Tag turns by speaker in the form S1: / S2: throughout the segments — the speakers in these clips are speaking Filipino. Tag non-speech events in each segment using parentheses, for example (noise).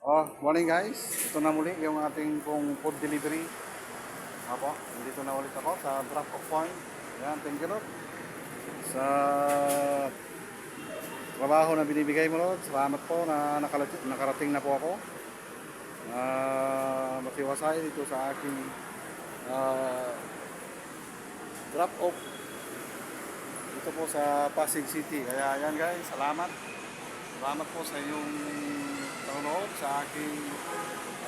S1: Oh, morning guys. Ito na muli yung ating pong food delivery. Apo, nandito na ulit ako sa drop off point. Yan, thank you Lord. Sa trabaho na binibigay mo Lord. Salamat po na nakarating, nakarating na po ako. Uh, matiwasay dito sa aking ah, drop off dito po sa Pasig City. Kaya yan guys, salamat. Salamat po sa iyong panonood sa aking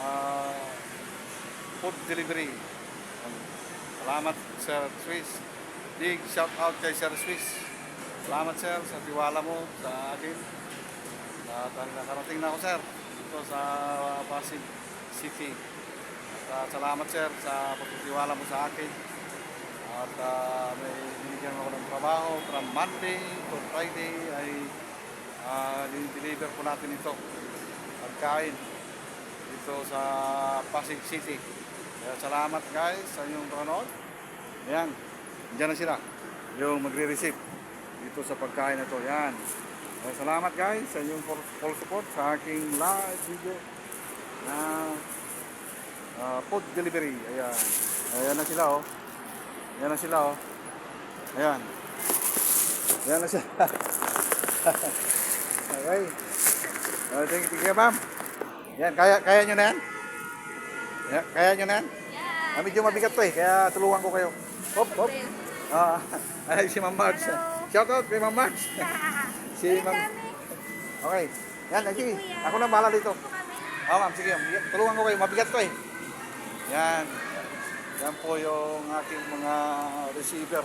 S1: ah, food delivery. Salamat Sir Swiss. Big shout out kay Sir Swiss. Salamat Sir sa tiwala mo sa akin. At uh, nakarating na ako Sir dito sa Pasig City. At, ah, salamat Sir sa pagtitiwala mo sa akin. At ah, may binigyan ako ng trabaho from Monday to Friday ay uh, deliver po natin ito. Pagkain dito sa Pasig City. Kaya salamat guys sa inyong panonood. Ayan, dyan na sila. Yung magre-receive dito sa pagkain na ito. Yan. Kaya salamat guys sa inyong full, support sa aking live video na ah, food delivery. Ayan. Ayan na sila oh. Ayan na sila oh. Ayan. Ayan na sila. (laughs) okay. Uh, thank, thank you, ma'am. Yan, kaya, kaya nyo na yan? Ya, kaya nyo na yan?
S2: Yeah.
S1: Ah, medyo mabigat to eh, kaya tulungan ko kayo. Hop, hop. Ah, ay, si Ma'am Marge. Shout out kay Ma'am Marge. si Ma'am... Okay. Yan, ay, sige. Ako na bahala dito. Oo, ma'am, sige. Tulungan ko kayo. Mabigat to eh. Yan. Yan po yung aking mga receiver.